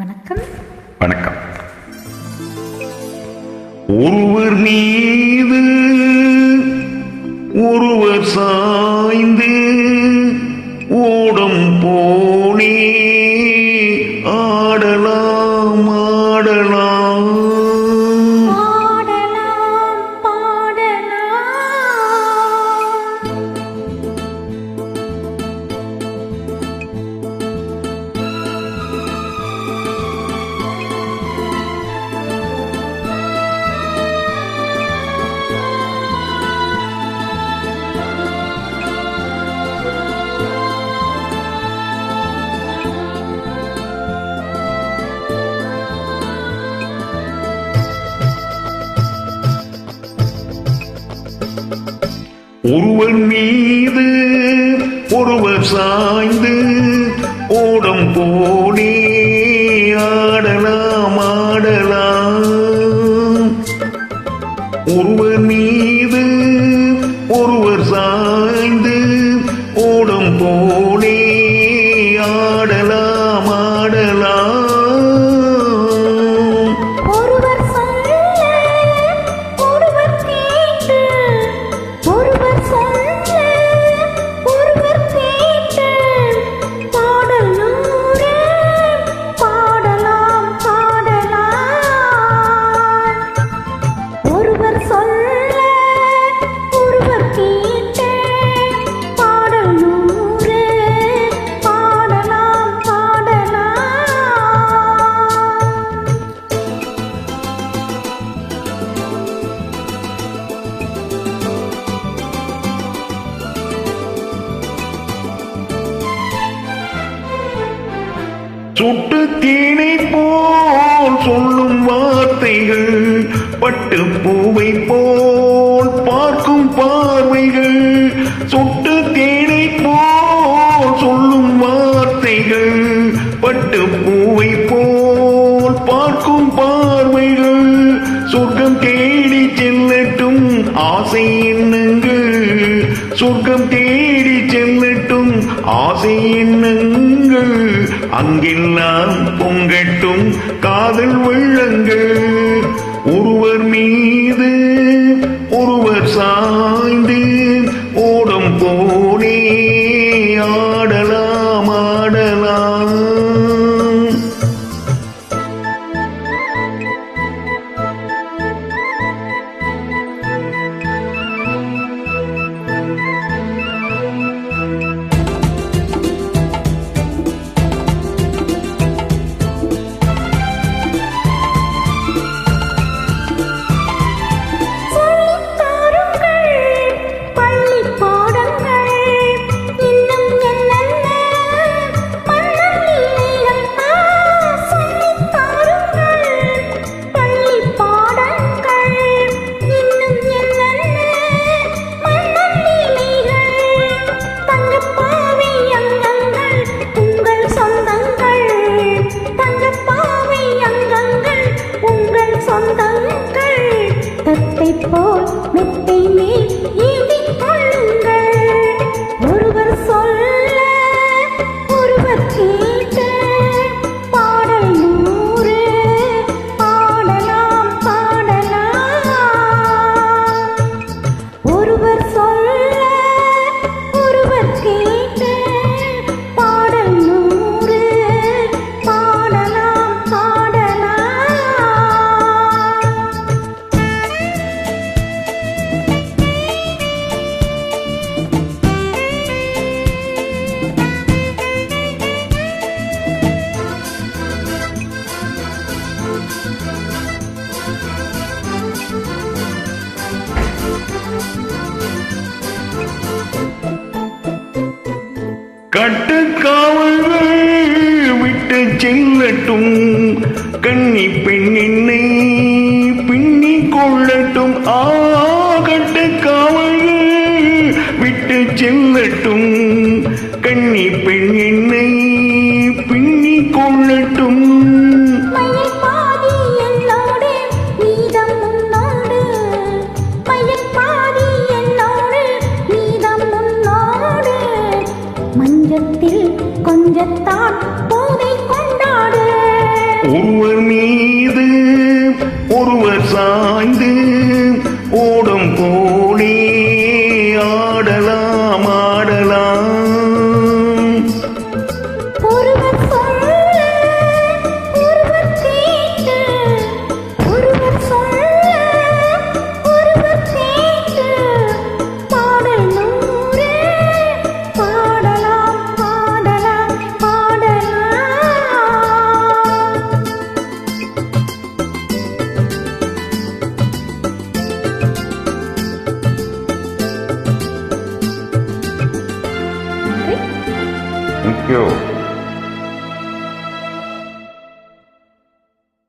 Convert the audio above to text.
வணக்கம். வணக்கம். ஒருவர் நீ ஒருவன் மீது ஒருவர் சாய்ந்து ஓடம் போடி ஆடலாம் ஆடலாம். ஒருவன் மீது சுட்டு தேனை போல் சொல்லும் வார்த்தைகள் பட்டு பூவை போல் பார்க்கும் பார்வைகள் சுட்டு தேனை போல் சொல்லும் வார்த்தைகள் பட்டு பூவை போல் பார்க்கும் பார்வைகள். சொர்க்கம் தேடி செல்லட்டும் ஆசை எண்ணங்கள் சொர்க்கம் தேடி செல்ல ஆசை எண்ணங்கள் அங்கெல்லாம் பொங்கட்டும் காதல் வெள்ளங்கள் கட்டுக்காவல்கள் விட்டு செல்லட்டும். கன்னி பெண் என்னை பின்னி கொள்ளட்டும். ஆ கட்டுக்காவல்கள் விட்டு செல்லட்டும். கன்னி பெண் மஞ்சத்தில் பூவை கொண்டாடு. ஒருவர் மீது ஒருவர் சாய்ந்து ஓடும் போ you